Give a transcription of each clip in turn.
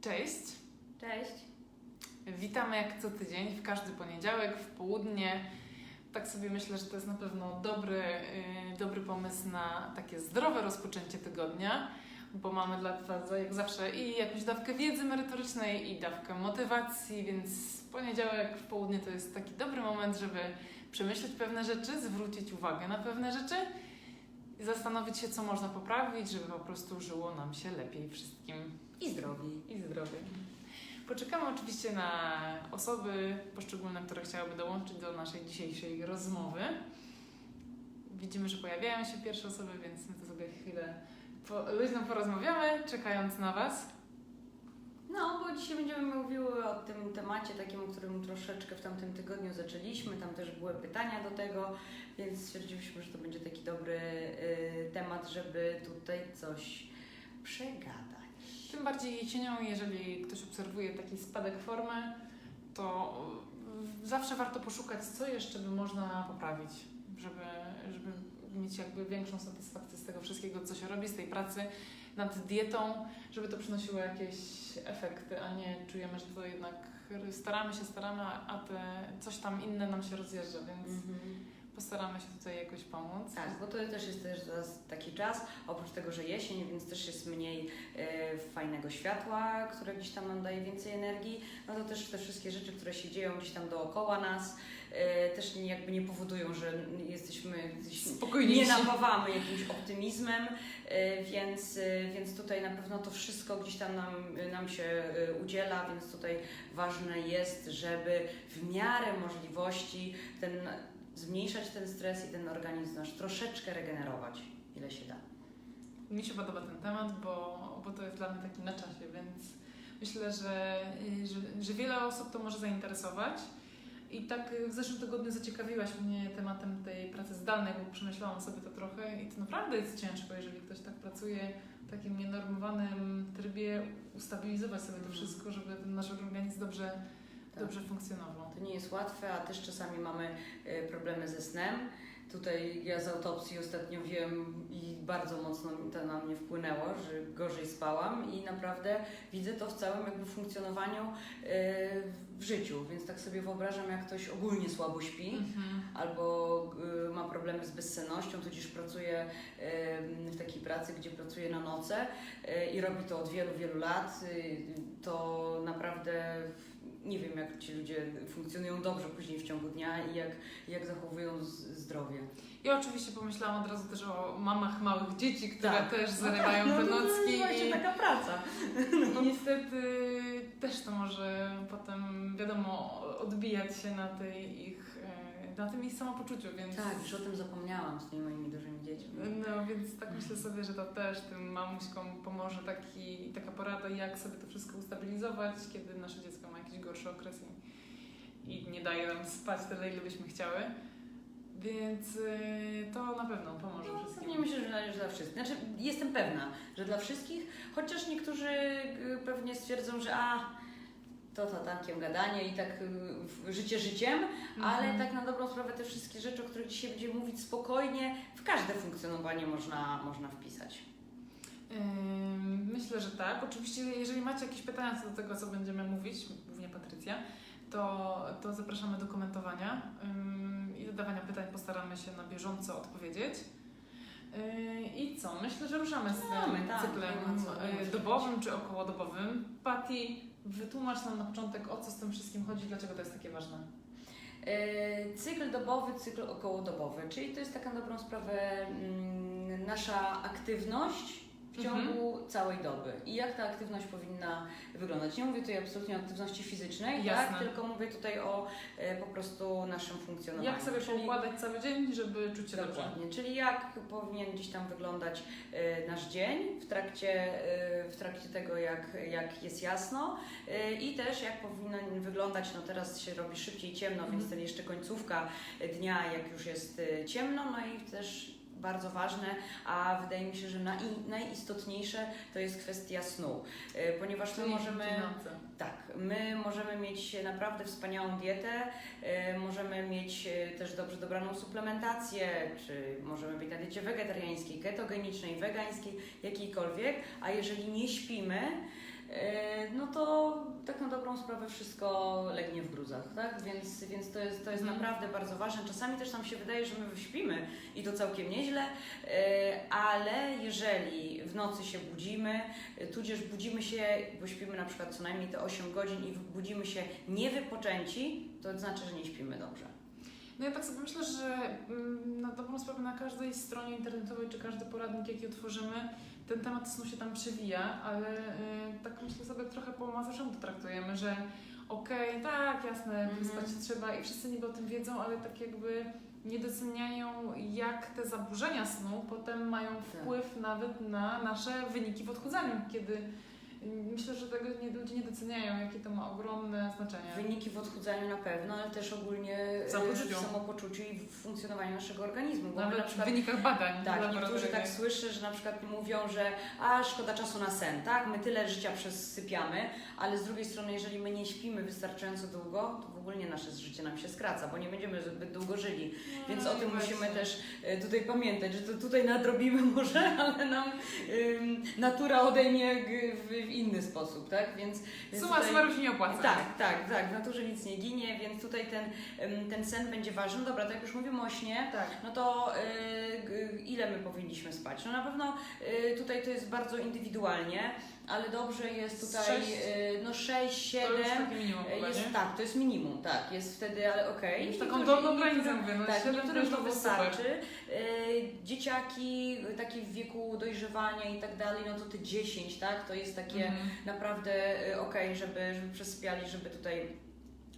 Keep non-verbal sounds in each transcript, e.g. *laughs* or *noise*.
Cześć. Cześć. Witamy jak co tydzień, w każdy poniedziałek, w południe. Tak sobie myślę, że to jest na pewno dobry, yy, dobry pomysł na takie zdrowe rozpoczęcie tygodnia, bo mamy dla Was jak zawsze i jakąś dawkę wiedzy merytorycznej, i dawkę motywacji, więc poniedziałek w południe to jest taki dobry moment, żeby przemyśleć pewne rzeczy, zwrócić uwagę na pewne rzeczy i zastanowić się, co można poprawić, żeby po prostu żyło nam się lepiej wszystkim I zdrowi. i zdrowie. Poczekamy oczywiście na osoby poszczególne, które chciałyby dołączyć do naszej dzisiejszej rozmowy. Widzimy, że pojawiają się pierwsze osoby, więc my to sobie chwilę po, luźno porozmawiamy, czekając na Was. No, bo dzisiaj będziemy mówiły o tym temacie takim, o którym troszeczkę w tamtym tygodniu zaczęliśmy. Tam też były pytania do tego, więc stwierdziliśmy, że to będzie taki dobry y, temat, żeby tutaj coś przegadać. Tym bardziej jesienią, jeżeli ktoś obserwuje taki spadek formy, to y, zawsze warto poszukać, co jeszcze by można poprawić, żeby, żeby mieć jakby większą satysfakcję z tego wszystkiego, co się robi, z tej pracy nad dietą, żeby to przynosiło jakieś efekty, a nie czujemy, że to jednak staramy się, staramy, a te coś tam inne nam się rozjeżdża, więc postaramy się tutaj jakoś pomóc. Tak, bo to też jest też teraz taki czas, oprócz tego, że jesień, więc też jest mniej e, fajnego światła, które gdzieś tam nam daje więcej energii, no to też te wszystkie rzeczy, które się dzieją gdzieś tam dookoła nas, e, też nie, jakby nie powodują, że jesteśmy gdzieś nie napawamy jakimś optymizmem, e, więc, więc tutaj na pewno to wszystko gdzieś tam nam, nam się udziela, więc tutaj ważne jest, żeby w miarę możliwości ten zmniejszać ten stres i ten organizm nasz troszeczkę regenerować, ile się da. Mi się podoba ten temat, bo, bo to jest dla mnie taki na czasie, więc myślę, że, że, że wiele osób to może zainteresować. I tak w zeszłym tygodniu zaciekawiłaś mnie tematem tej pracy zdalnej, bo przemyślałam sobie to trochę i to naprawdę jest ciężko, jeżeli ktoś tak pracuje w takim nienormowanym trybie, ustabilizować sobie to wszystko, żeby ten nasz organizm dobrze. Dobrze funkcjonował. To nie jest łatwe, a też czasami mamy e, problemy ze snem. Tutaj ja z autopsji ostatnio wiem i bardzo mocno to na mnie wpłynęło, że gorzej spałam i naprawdę widzę to w całym jakby funkcjonowaniu e, w życiu, więc tak sobie wyobrażam, jak ktoś ogólnie słabo śpi. Mhm. albo y, ma problemy z bezsennością, tudzież pracuje w takiej pracy, gdzie pracuje na noce i robi to od wielu, wielu lat, to naprawdę nie wiem, jak ci ludzie funkcjonują dobrze później w ciągu dnia i jak, jak zachowują zdrowie. Ja oczywiście pomyślałam od razu też o mamach małych dzieci, które Tak. też zarywają te nocki. i... taka praca. I niestety też to może potem, wiadomo, odbijać się na tej ich, na tym ich samopoczuciu, więc... Tak, już o tym zapomniałam z tymi moimi dużymi dziećmi. No więc tak myślę sobie, że to też tym mamuśkom pomoże taki, taka porada, jak sobie to wszystko ustabilizować, kiedy nasze dziecko ma jakiś gorszy okres i, i nie daje nam spać tyle, ile byśmy chciały. Więc e, to na pewno pomoże No, wszystkim. nie myślę, że należy dla wszystkich. Znaczy, jestem pewna, że dla wszystkich, chociaż niektórzy y, pewnie stwierdzą, że a, to to tankiem gadanie i tak y, życie życiem, ale Mhm. tak na dobrą sprawę te wszystkie rzeczy, o których dzisiaj będziemy mówić spokojnie, w każde funkcjonowanie można, można wpisać. Myślę, że tak. Oczywiście, jeżeli macie jakieś pytania co do tego, co będziemy mówić, głównie Patrycja, to, to zapraszamy do komentowania i zadawania pytań. Postaramy się na bieżąco odpowiedzieć. I co? Myślę, że ruszamy z tym Ruszamy, tak. cyklem co dobowym czy okołodobowym. Pati, wytłumacz nam na początek, o co z tym wszystkim chodzi, dlaczego to jest takie ważne. E, Cykl dobowy, cykl okołodobowy, czyli to jest taka dobrą sprawę mm, nasza aktywność w Mhm. ciągu całej doby. I jak ta aktywność powinna wyglądać? Nie mówię tutaj absolutnie o aktywności fizycznej, Jasne. tak? tylko mówię tutaj o e, po prostu naszym funkcjonowaniu. Jak sobie Czyli- poukładać cały dzień, żeby czuć się dobrze? Dokładnie, czyli jak powinien gdzieś tam wyglądać e, nasz dzień w trakcie, e, w trakcie tego, jak, jak jest jasno e, i też jak powinien wyglądać, no teraz się robi szybciej ciemno, Mhm. więc ten jeszcze końcówka dnia, jak już jest e, ciemno, no i też bardzo ważne, a wydaje mi się, że najistotniejsze to jest kwestia snu, e, ponieważ my możemy... Tak, my możemy mieć naprawdę wspaniałą dietę, e, możemy mieć e, też dobrze dobraną suplementację, czy możemy być na diecie wegetariańskiej, ketogenicznej, wegańskiej, jakiejkolwiek, a jeżeli nie śpimy, no to tak na dobrą sprawę wszystko legnie w gruzach, tak? Więc, więc to jest, to jest Mhm. naprawdę bardzo ważne. Czasami też nam się wydaje, że my śpimy i to całkiem nieźle, e, ale jeżeli w nocy się budzimy, e, tudzież budzimy się, bo śpimy na przykład co najmniej te 8 godzin i budzimy się niewypoczęci, to znaczy, że nie śpimy dobrze. No ja tak sobie myślę, że mm, na dobrą sprawę na każdej stronie internetowej, czy każdy poradnik, jaki otworzymy, ten temat snu się tam przewija, ale y, tak myślę sobie trochę po mazoszemu to traktujemy, że okej, tak, jasne, Mhm. wyspać się trzeba i wszyscy niby o tym wiedzą, ale tak jakby nie doceniają, jak te zaburzenia snu potem mają wpływ nawet na nasze wyniki w odchudzaniu, kiedy myślę, że tego nie, ludzie nie doceniają, jakie to ma ogromne znaczenie. Wyniki w odchudzaniu na pewno, ale też ogólnie e, Samopoczuciu. w samopoczuciu i w funkcjonowaniu naszego organizmu. Bo Nawet na w przykład wynikach badań Tak, niektórzy tak słyszę, że na przykład mówią, że a szkoda czasu na sen, tak? My tyle życia przesypiamy, ale z drugiej strony, jeżeli my nie śpimy wystarczająco długo, to w ogóle nie nasze życie nam się skraca, bo nie będziemy zbyt długo żyli. Więc o No tym i musimy właśnie. też e, tutaj pamiętać, że to tutaj nadrobimy *laughs* może, ale nam ym, natura odejmie w, w inny sposób, tak? Więc, więc Suma tutaj- summarum się nie opłaca. tak, tak, tak. W naturze nic nie ginie, więc tutaj ten, ten sen będzie ważny. Dobra, to jak już mówimy o śnie, Tak. no to y, g- ile my powinniśmy spać? No na pewno y, tutaj to jest bardzo indywidualnie, ale dobrze jest tutaj Sześć? y, no 6, To już 7. takie minimum chyba, Jest, nie? tak, to jest minimum, tak, jest wtedy, ale okej. Już taką niektórzy- granicę mówię, no tak, niektórym to super. wystarczy. Y, dzieciaki, takie w wieku dojrzewania i tak dalej, no to te 10, tak, to jest takie Mhm. naprawdę y, okej, żeby, żeby przesypiali, żeby tutaj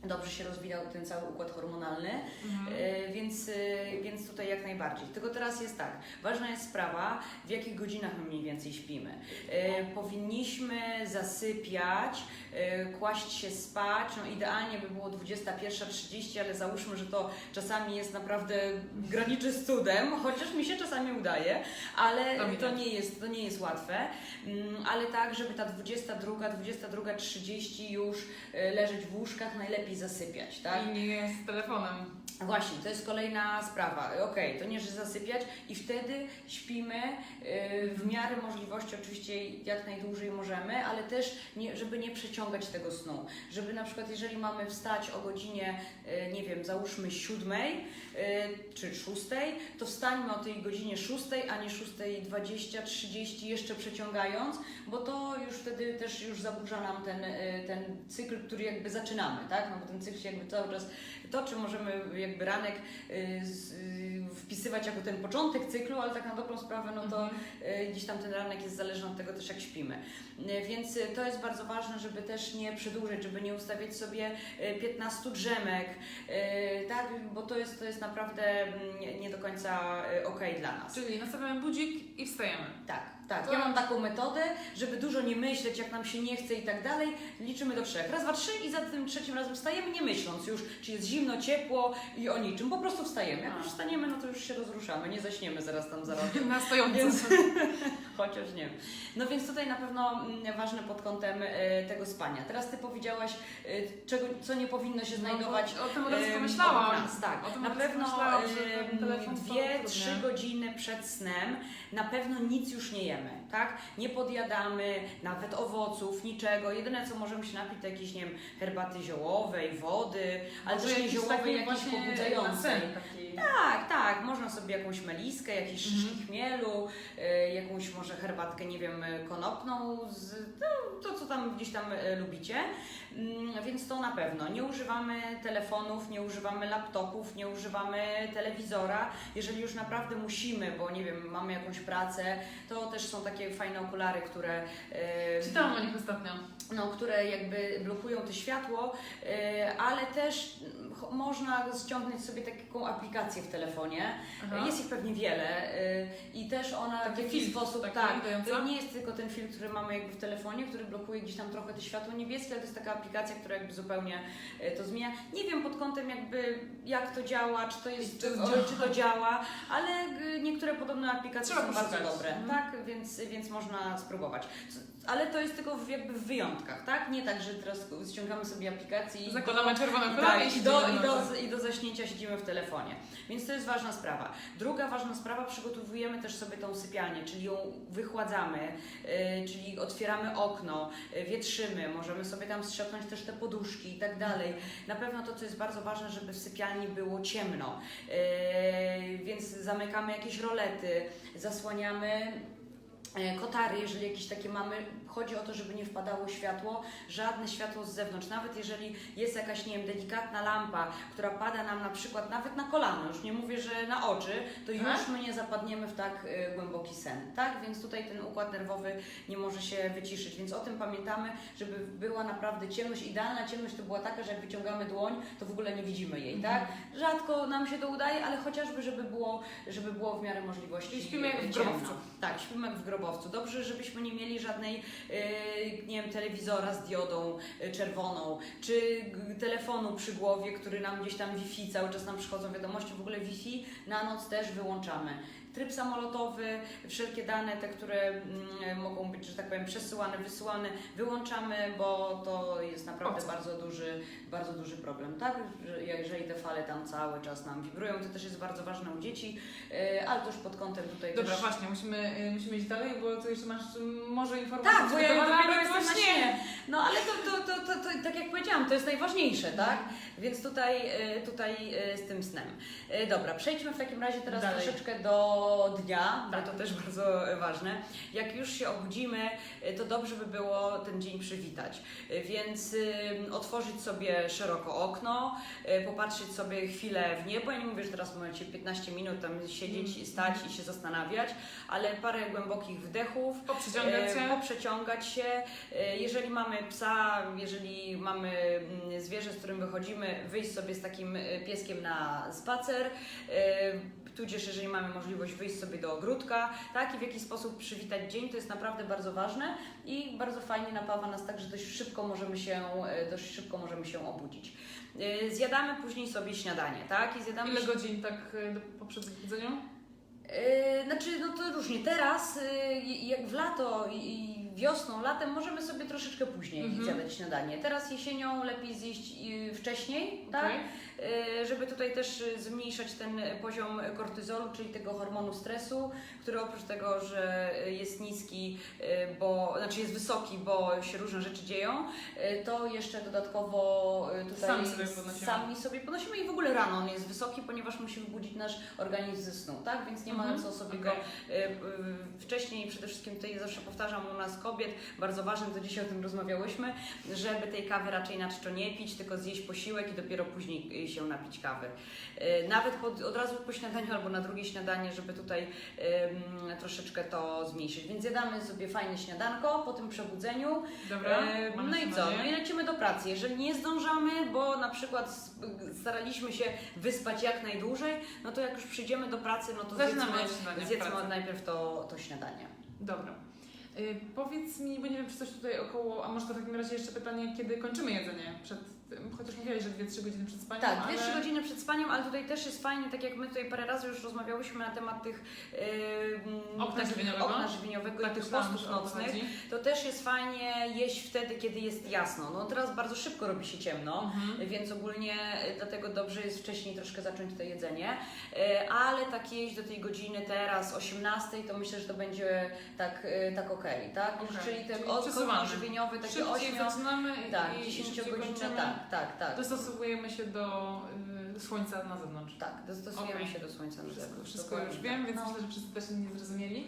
dobrze się rozwijał ten cały układ hormonalny. Mhm. E, Więc, e, więc tutaj jak najbardziej. Tylko teraz jest tak, ważna jest sprawa, w jakich godzinach my mniej więcej śpimy. E, powinniśmy zasypiać, kłaść się spać, no idealnie by było 21.30, ale załóżmy, że to czasami jest naprawdę graniczy z cudem, chociaż mi się czasami udaje, ale To widać. nie jest, to nie jest łatwe. Mm, Ale tak, żeby ta 22, 22.30 już leżeć w łóżkach, najlepiej zasypiać, tak? I nie z telefonem. Właśnie, to jest kolejna sprawa. Okej, to nie, że zasypiać i wtedy śpimy y, w miarę możliwości, oczywiście jak najdłużej możemy, ale też, nie, żeby nie przeciągać tego snu. Żeby na przykład, jeżeli mamy wstać o godzinie, y, nie wiem, załóżmy siódmej y, czy szóstej, to wstańmy o tej godzinie szóstej, a nie szóstej dwadzieścia, trzydzieści, jeszcze przeciągając, bo to już wtedy też już zaburza nam ten, y, ten cykl, który jakby zaczynamy, tak? No bo ten cykl się jakby cały czas toczy, możemy jakby ranek z, wpisywać jako ten początek cyklu, ale tak na dobrą sprawę, no to Mhm. y, gdzieś tam ten ranek jest zależny od tego też jak śpimy. Y, Więc y, to jest bardzo ważne, żeby też nie przedłużyć, żeby nie ustawiać sobie y, 15 drzemek, tak? Bo to jest, to jest naprawdę mm, nie, do końca okej dla nas. Czyli nastawiamy budzik i wstajemy. Tak, tak. Ja mam taką metodę, żeby dużo nie myśleć, jak nam się nie chce i tak dalej. Liczymy do trzech. Raz, dwa, trzy i za tym trzecim razem wstajemy, nie myśląc już, czy jest zimno, ciepło i o niczym. Po prostu wstajemy. Jak już wstaniemy, no to już się rozruszamy. Nie zaśniemy zaraz tam za rogiem. *laughs* Na stojąco. Więc, chociaż nie. No więc tutaj na pewno mm, ważne pod kątem e, tego spania. Teraz Ty powiedziałaś, e, czego, co nie powinno się znajdować No, o tym od razu pomyślałam. nas, tak. O tym na pewno dwie, trzy godziny przed snem na pewno nic już nie jemy, tak? Nie podjadamy nawet owoców, niczego. Jedyne co możemy się napić to jakieś, nie wiem, herbaty ziołowej, wody, ale też nie jakiś ziołowej, jakiejś pobudzającej. sen Tak, tak, można sobie jakąś meliskę, jakieś Mhm. szyszki chmielu, y, jakąś może herbatkę, nie wiem, y, konopną, z, no, to co tam gdzieś tam y, lubicie. Mm, Więc to na pewno. Nie używamy telefonów, nie używamy laptopów, nie używamy telewizora. Jeżeli już naprawdę musimy, bo nie wiem, mamy jakąś pracę, to też są takie fajne okulary, które. y, Czytałam o nich ostatnio. no, które jakby blokują to światło, y, ale też mm, można ściągnąć sobie taką aplikację w telefonie. Aha. Jest ich pewnie wiele y, i też ona Taki w jakiś filtr sposób, tak, to nie jest tylko ten filtr, który mamy jakby w telefonie, który blokuje gdzieś tam trochę to światło niebieskie, ale to jest taka aplikacja, która jakby zupełnie y, to zmienia. Nie wiem pod kątem jakby jak to działa, czy to jest, czy działa. czy to działa, ale y, niektóre podobne aplikacje Trzeba są bardzo poszukać. dobre, Mhm. tak, więc, więc można spróbować. Ale to jest tylko w, jakby w wyjątkach, tak? Nie tak, że teraz ściągamy sobie aplikację i Zakładamy czerwone i, tak, i do, i, do, I do zaśnięcia siedzimy w telefonie. Więc to jest ważna sprawa. Druga ważna sprawa, przygotowujemy też sobie tą sypialnię, czyli ją wychładzamy, y, czyli otwieramy okno, y, wietrzymy, możemy sobie tam strzepnąć też te poduszki i tak dalej. Na pewno to, co jest bardzo ważne, żeby w sypialni było ciemno, y, więc zamykamy jakieś rolety, zasłaniamy kotary, jeżeli jakieś takie mamy. Chodzi o to, żeby nie wpadało światło, żadne światło z zewnątrz. Nawet jeżeli jest jakaś, nie wiem, delikatna lampa, która pada nam na przykład nawet na kolano, już nie mówię, że na oczy, to Tak? już my nie zapadniemy w tak e, głęboki sen, tak? Więc tutaj ten układ nerwowy nie może się wyciszyć, więc o tym pamiętamy, żeby była naprawdę ciemność. Idealna ciemność to była taka, że jak wyciągamy dłoń, to w ogóle nie widzimy jej, tak? Rzadko nam się to udaje, ale chociażby, żeby było, żeby było w miarę możliwości Czyli śpimy jak w grobowcu. Tak, śpimy jak w grobowcu. Dobrze, żebyśmy nie mieli żadnej, yy, nie wiem, telewizora z diodą yy, czerwoną, czy telefonu przy głowie, który nam gdzieś tam Wi-Fi, cały czas nam przychodzą wiadomości, w ogóle Wi-Fi na noc też wyłączamy. Tryb samolotowy, wszelkie dane, te, które mm, mogą być, że tak powiem, przesyłane, wysyłane, wyłączamy, bo to jest naprawdę bardzo duży, bardzo duży problem, tak? Że jeżeli te fale tam cały czas nam wibrują, to też jest bardzo ważne u dzieci, yy, ale to już pod kątem tutaj Dobra, też... właśnie, musimy, y, musimy iść dalej, bo tu jeszcze masz y, może informacji Tak, bo ja dopiero jestem na śnie. No ale to, to, to, to, to, tak jak powiedziałam, to jest najważniejsze, tak? Więc tutaj, e, tutaj e, z tym snem. E, Dobra, przejdźmy w takim razie teraz Dalej. troszeczkę do dnia, Tak. bo to też *laughs* bardzo ważne. Jak już się obudzimy, to dobrze by było ten dzień przywitać. Więc otworzyć sobie szeroko okno, popatrzeć sobie chwilę w niebo. Ja nie mówię, że teraz możecie 15 minut tam siedzieć, stać i się zastanawiać, ale parę głębokich wdechów. Poprzeciągać się. Poprzeciągać się. Jeżeli mamy psa, jeżeli mamy mm, zwierzę, z którym wychodzimy, wyjść sobie z takim e, pieskiem na spacer, e, tudzież jeżeli mamy możliwość wyjść sobie do ogródka, tak, i w jakiś sposób przywitać dzień, to jest naprawdę bardzo ważne i bardzo fajnie napawa nas tak, że dość szybko możemy się, e, dość szybko możemy się obudzić. Zjadamy później sobie śniadanie, tak, i zjadamy Ile godzin tak y, po przebudzeniu? Yy, znaczy, no to różnie. Teraz, yy, jak w lato i wiosną, latem, możemy sobie troszeczkę później Mhm. zjadać śniadanie. Teraz jesienią lepiej zjeść wcześniej, tak? Okej. Yy, żeby tutaj też zmniejszać ten poziom kortyzolu, czyli tego hormonu stresu, który oprócz tego, że jest niski, yy, bo, znaczy jest wysoki, bo się różne rzeczy dzieją, yy, to jeszcze dodatkowo tutaj Sami sobie podnosimy. sami sobie podnosimy i w ogóle rano on jest wysoki, ponieważ musi wybudzić nasz organizm ze snu, tak? Więc nie ma Mhm. co sobie Okej. go y, y, wcześniej przede wszystkim tutaj zawsze powtarzam u nas kobiet, bardzo ważne, to dzisiaj o tym rozmawiałyśmy, żeby tej kawy raczej na czczo nie pić, tylko zjeść posiłek i dopiero później y, się napić kawy. Y, Nawet pod, od razu po śniadaniu albo na drugie śniadanie, żeby tutaj ym, troszeczkę to zmniejszyć. Więc jadamy sobie fajne śniadanko po tym przebudzeniu. Dobra, mamy no i co? No i lecimy do pracy. Jeżeli nie zdążamy, bo na przykład staraliśmy się wyspać jak najdłużej, no to jak już przyjdziemy do pracy, no to Zaczynamy zjedzmy, zjedzmy najpierw to, to śniadanie. Dobra. Y, powiedz mi, bo nie wiem, czy coś tutaj około, a może to w takim razie jeszcze pytanie, kiedy kończymy jedzenie przed chociaż mówiłaś, że 2-3 godziny przed spaniem, Tak, ale... 2-3 godziny przed spaniem, ale tutaj też jest fajnie, tak jak my tutaj parę razy już rozmawiałyśmy na temat tych yy, Okna takich żywieniowego? okna żywieniowego i Tak, tych myślałam, postów nocnych. To też jest fajnie jeść wtedy, kiedy jest jasno. No teraz bardzo szybko robi się ciemno. Mhm. Więc ogólnie e, dlatego dobrze jest wcześniej troszkę zacząć to jedzenie, E, ale tak jeść do tej godziny teraz, 18, to myślę, że to będzie tak, e, tak okej, tak? Okej. Czyli te Czyli okna przesuwamy. żywieniowe, takie Szybciej 8, zaczynamy i, tak, i 10 szybciej godzinne, kończymy. Tak, tak, tak. Dostosowujemy się do y, słońca na zewnątrz. Tak, dostosujemy Okej. się do słońca. na Wszystko, zewnątrz, wszystko dokładnie już wiem, tak. więc No. myślę, że wszyscy też mnie zrozumieli.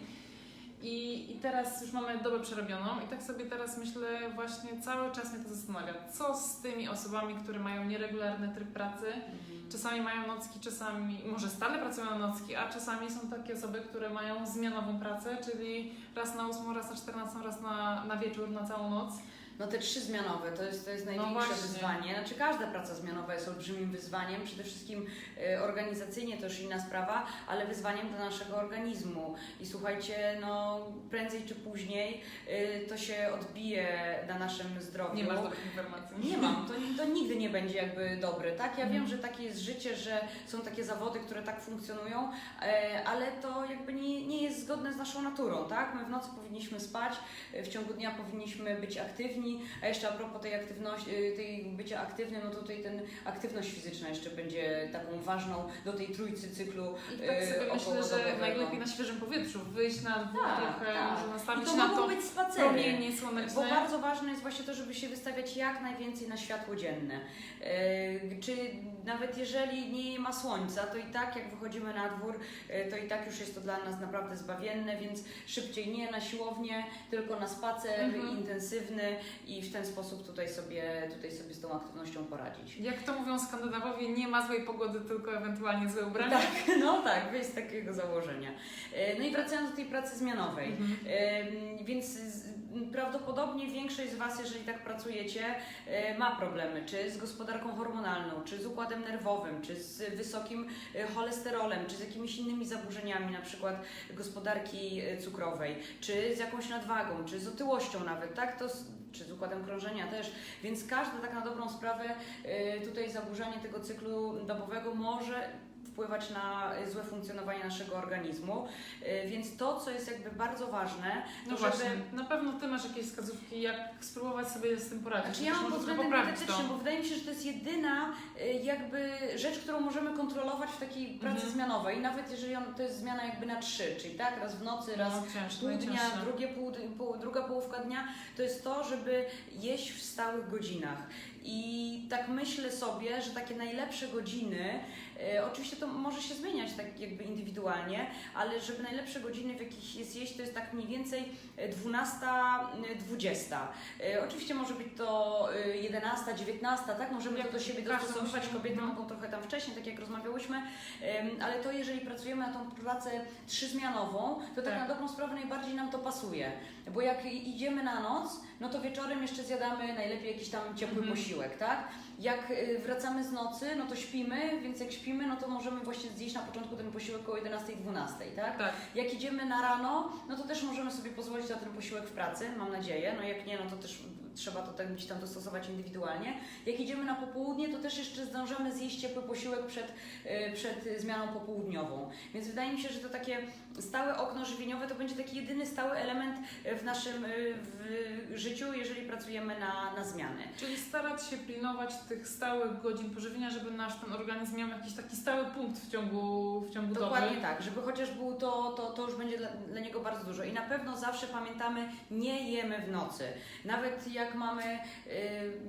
I, I teraz już mamy dobę przerobioną i tak sobie teraz myślę, właśnie cały czas mnie to zastanawia, co z tymi osobami, które mają nieregularny tryb pracy, Mhm. czasami mają nocki, czasami, może stale pracują na nocki, a czasami są takie osoby, które mają zmianową pracę, czyli raz na 8, raz na 14, raz na, na wieczór, na całą noc. No te trzy zmianowe to jest, to jest największe No wyzwanie. Znaczy każda praca zmianowa jest olbrzymim wyzwaniem, przede wszystkim e, organizacyjnie to już inna sprawa, ale wyzwaniem dla naszego organizmu. I słuchajcie, no prędzej czy później e, to się odbije na naszym zdrowiu. Nie masz dobrych informacji. Nie mam, to, to *laughs* nigdy nie będzie jakby dobre, tak? Ja Mhm. wiem, że takie jest życie, że są takie zawody, które tak funkcjonują, e, ale to jakby nie, nie jest zgodne z naszą naturą, tak? My w nocy powinniśmy spać, w ciągu dnia powinniśmy być aktywni, aktywni, a jeszcze a propos tej aktywności, y, tej bycia aktywnym, no to tutaj ten aktywność fizyczna jeszcze będzie taką ważną do tej trójcy cyklu I tak sobie myślę, że najlepiej na świeżym powietrzu, wyjść na dwór Tak, trochę, tak. może I nastawić to na to być spacery. promienie słoneczne. Bo bardzo ważne jest właśnie to, żeby się wystawiać jak najwięcej na światło dzienne. E, Czy nawet jeżeli nie ma słońca, to i tak jak wychodzimy na dwór, to i tak już jest to dla nas naprawdę zbawienne, więc szybciej nie na siłownię, tylko na spacer Mhm. intensywny i w ten sposób tutaj sobie, tutaj sobie z tą aktywnością poradzić. Jak to mówią Skandynawowie, nie ma złej pogody, tylko ewentualnie złe ubrania. Tak, *laughs* no tak, wyjść z takiego założenia. E, No i wracając do tej pracy zmianowej. Mhm. Ym, Więc prawdopodobnie większość z Was, jeżeli tak pracujecie, e, ma problemy, czy z gospodarką hormonalną, czy z układem nerwowym, czy z wysokim e, cholesterolem, czy z jakimiś innymi zaburzeniami, na przykład gospodarki e, cukrowej, czy z jakąś nadwagą, czy z otyłością nawet, tak? To, czy z układem krążenia też. Więc każde tak na dobrą sprawę e, tutaj zaburzenie tego cyklu dobowego może wpływać na złe funkcjonowanie naszego organizmu. E, Więc to, co jest jakby bardzo ważne, to No żeby... właśnie, na pewno Ty masz jakieś wskazówki, jak spróbować sobie z tym poradzić. Znaczy ja mam pod względem dietetycznym, bo wydaje mi się, że to jest jedyna y, jakby rzecz, którą możemy kontrolować w takiej pracy Mhm. zmianowej. Nawet jeżeli on, to jest zmiana jakby na trzy, czyli tak, raz w nocy, raz No, ciężko, pół dnia, drugie pół, pół, druga połówka dnia, to jest to, żeby jeść w stałych godzinach. I tak myślę sobie, że takie najlepsze godziny, oczywiście to może się zmieniać tak jakby indywidualnie, ale żeby najlepsze godziny, w jakich jest jeść, to jest tak mniej więcej e, 12-20. E, oczywiście może być to e, 11, 19, tak? Możemy Jak to do siebie musi- kobiety no. mogą trochę tam wcześniej, tak jak rozmawiałyśmy, ale to jeżeli pracujemy na tą pracę trzyzmianową, to tak, Tak. na dobrą sprawę najbardziej nam to pasuje. Bo jak idziemy na noc, no to wieczorem jeszcze zjadamy najlepiej jakiś tam ciepły Mhm. posiłek, tak? Jak y, wracamy z nocy, no to śpimy, więc jak śpimy, no to możemy właśnie zjeść na początku ten posiłek około 11-12, tak? Tak. Jak idziemy na rano, no to też możemy sobie pozwolić na ten posiłek w pracy, mam nadzieję. No jak nie, no to też trzeba to tak gdzieś tam dostosować indywidualnie. Jak idziemy na popołudnie, to też jeszcze zdążymy zjeść ciepły posiłek przed, y, przed zmianą popołudniową. Więc wydaje mi się, że to takie stałe okno żywieniowe to będzie taki jedyny stały element y, w naszym y, w życiu, jeżeli pracujemy na, na zmiany. Czyli starać się pilnować tych stałych godzin pożywienia, żeby nasz ten organizm miał jakiś taki stały punkt w ciągu, w ciągu Dokładnie doby. tak, żeby chociaż był to, to, to już będzie dla, dla niego bardzo dużo. I na pewno zawsze pamiętamy, nie jemy w nocy. Nawet jak mamy, y,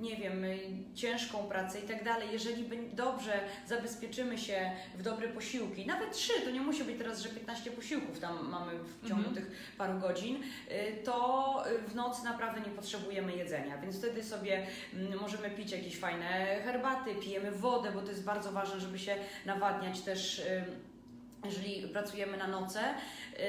nie wiem, y, ciężką pracę i tak dalej, jeżeli dobrze zabezpieczymy się w dobre posiłki, nawet trzy, to nie musi być teraz, że 15 posiłków tam mamy w ciągu Mhm. tych paru godzin, y, to w nocy naprawdę nie potrzebujemy jedzenia, więc wtedy sobie mm, możemy pić jakieś fajne herbaty, pijemy wodę, bo to jest bardzo ważne, żeby się nawadniać też. Jeżeli pracujemy na noce yy,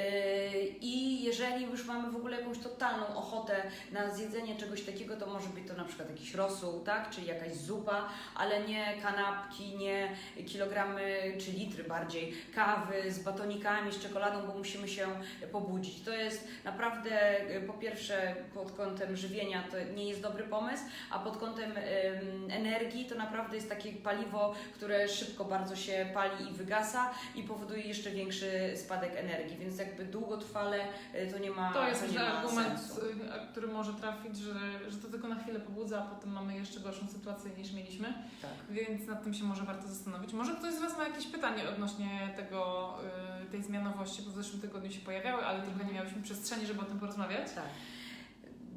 i jeżeli już mamy w ogóle jakąś totalną ochotę na zjedzenie czegoś takiego, to może być to na przykład jakiś rosół, tak, czy jakaś zupa, ale nie kanapki, nie kilogramy czy litry bardziej kawy z batonikami, z czekoladą, bo musimy się pobudzić. To jest naprawdę yy, po pierwsze pod kątem żywienia to nie jest dobry pomysł, a pod kątem ym, energii to naprawdę jest takie paliwo, które szybko bardzo się pali i wygasa i powoduje jeszcze większy spadek energii, więc jakby długotrwale y, to nie ma To jest nie ma argument, sensu. y, który może trafić, że, że to tylko na chwilę pobudza, a potem mamy jeszcze gorszą sytuację niż mieliśmy. Tak. Więc nad tym się może warto zastanowić. Może ktoś z Was ma jakieś pytanie odnośnie tego, y, tej zmianowości, bo w zeszłym tygodniu się pojawiały, ale trochę nie miałyśmy przestrzeni, żeby o tym porozmawiać. Tak.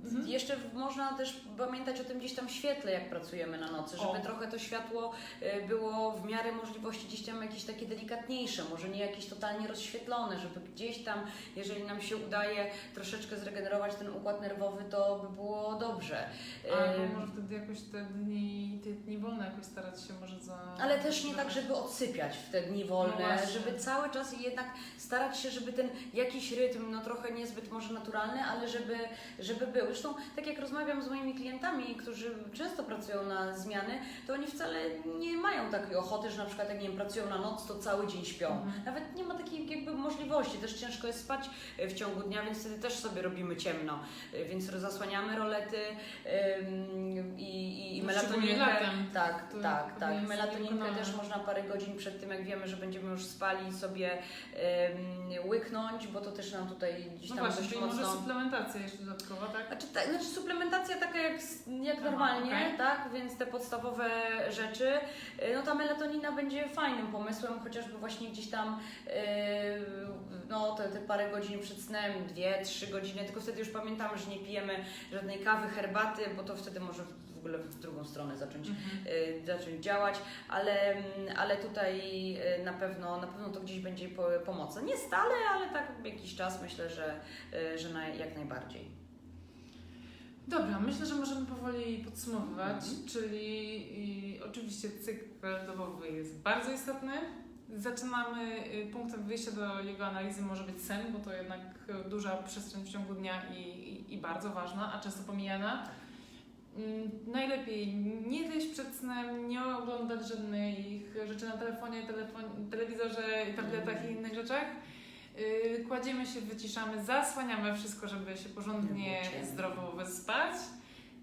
Mhm. Jeszcze można też pamiętać o tym gdzieś tam świetle, jak pracujemy na nocy, żeby O. trochę to światło y, było w miarę możliwości gdzieś tam jakieś takie delikatniejsze, może nie jakieś totalnie rozświetlone, żeby gdzieś tam, jeżeli nam się udaje troszeczkę zregenerować ten układ nerwowy, to by było dobrze. Albo Ym, może wtedy jakoś te dni, te dni wolne jakoś starać się może za... Ale też nie tak, żeby odsypiać w te dni wolne, No żeby cały czas jednak starać się, żeby ten jakiś rytm, no trochę niezbyt może naturalny, ale żeby, żeby był. Zresztą tak jak rozmawiam z moimi klientami, którzy często pracują na zmiany, to oni wcale nie mają takiej ochoty, że na przykład jak nie wiem, pracują na noc, to cały dzień śpią. Mhm. Nawet nie ma takiej jakby możliwości, też ciężko jest spać e, w ciągu dnia, więc wtedy też sobie robimy ciemno, E, więc zasłaniamy rolety ym, i, i, No, melatoninkę. Tak, To tak, tak. Melatoninkę też można parę godzin przed tym, jak wiemy, że będziemy już spali sobie łyknąć, bo to też nam tutaj gdzieś No tam właśnie, dość czyli może mocno... suplementacja jeszcze dodatkowa, tak? Znaczy, ta, znaczy suplementacja taka jak, jak Aha, normalnie, okej. tak? Więc te podstawowe rzeczy. Y, No ta melatonina będzie fajnym pomysłem, chociażby właśnie gdzieś tam y, no te, te parę godzin przed snem, dwie, trzy godziny, tylko wtedy już pamiętamy, że nie pijemy żadnej kawy, herbaty, bo to wtedy może w ogóle w drugą stronę zacząć Mhm. y, zacząć działać, ale, ale tutaj y, na pewno, na pewno to gdzieś będzie po, pomocne. Nie stale, ale tak jakiś czas myślę, że, że na, jak najbardziej. Dobra, myślę, że możemy powoli podsumowywać, Mhm. czyli y, oczywiście cykl dobowy jest bardzo istotny. Zaczynamy, y, punktem wyjścia do jego analizy może być sen, bo to jednak duża przestrzeń w ciągu dnia i, i, i bardzo ważna, a często pomijana. Mm, Najlepiej nie jeść przed snem, nie oglądać żadnych rzeczy na telefonie, telefon, telewizorze, tabletach i innych rzeczach. Yy, Kładziemy się, wyciszamy, zasłaniamy wszystko, żeby się porządnie, zdrowo wyspać.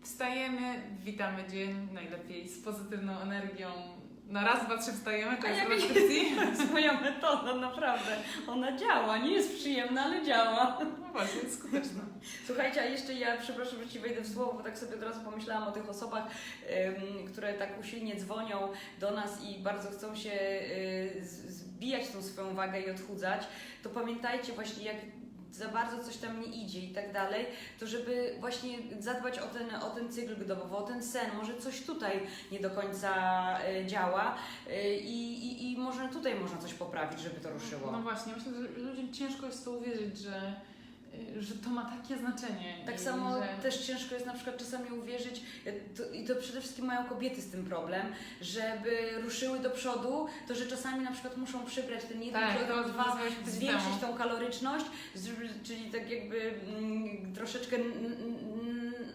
Wstajemy, witamy dzień, najlepiej z pozytywną energią. Na raz, dwa, trzy wstajemy, to jest. To jest moja metoda, naprawdę. Ona działa, nie jest przyjemna, ale działa. No właśnie, jest skuteczna. Słuchajcie, a jeszcze ja, przepraszam, że Ci wejdę w słowo, bo tak sobie od razu pomyślałam o tych osobach, ym, które tak usilnie dzwonią do nas i bardzo chcą się y, zbijać tą swoją wagę i odchudzać, to pamiętajcie właśnie, jak za bardzo coś tam nie idzie i tak dalej, to żeby właśnie zadbać o ten, o ten cykl dobowy, o ten sen, może coś tutaj nie do końca y, działa y, i, i, i może tutaj można coś poprawić, żeby to ruszyło. No właśnie, myślę, że ludziom ciężko jest to uwierzyć, że, że to ma takie znaczenie. Tak samo że... też ciężko jest na przykład czasami uwierzyć, e, to, i to przede wszystkim mają kobiety z tym problem, żeby ruszyły do przodu, to że czasami na przykład muszą przybrać ten jeden Tak, kilogram, dwa, zwiększyć tą kaloryczność, czyli tak jakby mm, troszeczkę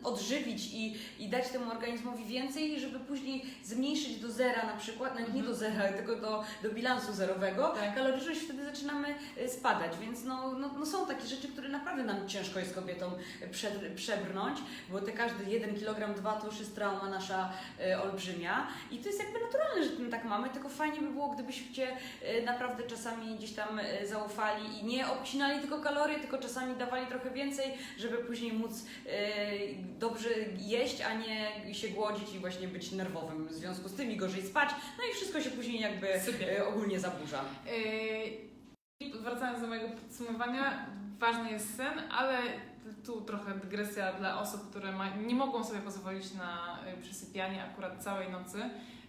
odżywić i, i dać temu organizmowi więcej, żeby później zmniejszyć do zera na przykład, nawet nie Mhm. do zera, tylko do, do bilansu zerowego, Tak. kaloryczność wtedy zaczynamy e, spadać, więc no, no, no są takie rzeczy, które naprawdę nam ciężko jest kobietom prze, przebrnąć, bo te każdy jeden kilogram, dwa to już jest trauma nasza e, olbrzymia i to jest jakby naturalne, że my tak mamy, tylko fajnie by było, gdybyście e, naprawdę czasami gdzieś tam e, zaufali i nie obcinali tylko kalorie, tylko czasami dawali trochę więcej, żeby później móc e, dobrze jeść, a nie się głodzić i właśnie być nerwowym w związku z tym i gorzej spać, no i wszystko się później jakby Sypie. e, ogólnie zaburza. Yy, Wracając do mojego podsumowania, ważny jest sen, ale tu trochę dygresja dla osób, które ma, nie mogą sobie pozwolić na y, przysypianie akurat całej nocy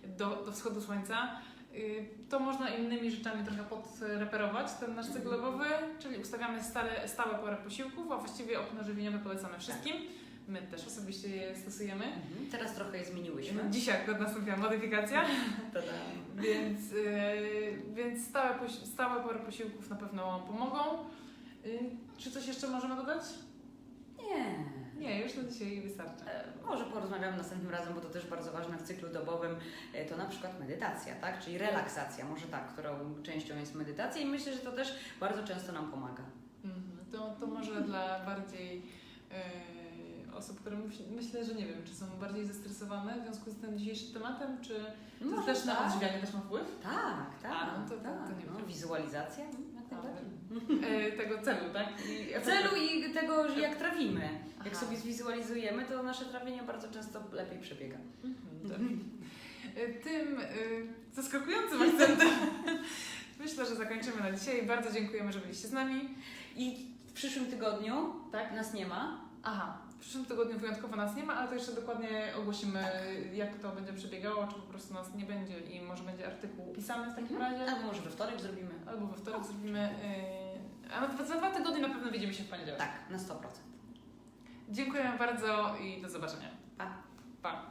do, do wschodu słońca. To można innymi rzeczami trochę podreperować ten nasz cykl dobowy, czyli ustawiamy stale, stałe porę posiłków, a właściwie okno żywieniowe polecamy wszystkim. My też osobiście je stosujemy. Mhm. Teraz trochę je zmieniłyśmy. Dzisiaj akurat nastąpiła modyfikacja. *laughs* Więc, yy, więc stałe, stałe pory posiłków na pewno pomogą. Yy, czy coś jeszcze możemy dodać? Nie. Nie, już na dzisiaj wystarczy. E, Może porozmawiamy następnym razem, bo to też bardzo ważne w cyklu dobowym, e, to na przykład medytacja, tak? Czyli relaksacja, może tak, którą częścią jest medytacja i myślę, że to też bardzo często nam pomaga. Mhm. To, to może dla bardziej yy, osób, które myśl, myślę, że nie wiem, czy są bardziej zestresowane w związku z tym dzisiejszym tematem, czy to Może też na tak. odżywianie też ma wpływ? Tak, tak. A, no to- tak. to nie no, wizualizacja, jak najbardziej. Yy, *laughs* tego celu, tak? I *laughs* Celu i tego, że jak trawimy. Jak Aha. sobie zwizualizujemy, to nasze trawienie bardzo często lepiej przebiega. Mhm. Y, Tym y, zaskakującym akcentem *laughs* myślę, że zakończymy na dzisiaj. Bardzo dziękujemy, że byliście z nami. I w przyszłym tygodniu Tak? nas nie ma. Aha, przyszłym tygodniu wyjątkowo nas nie ma, ale to jeszcze dokładnie ogłosimy, jak to będzie przebiegało, czy po prostu nas nie będzie i może będzie artykuł pisany w takim Mhm. razie, Albo może we wtorek zrobimy. albo we wtorek zrobimy. y, A za dwa tygodnie na pewno widzimy się w poniedziałek. Tak, na 100%. Dziękujemy bardzo i do zobaczenia. Pa. Pa.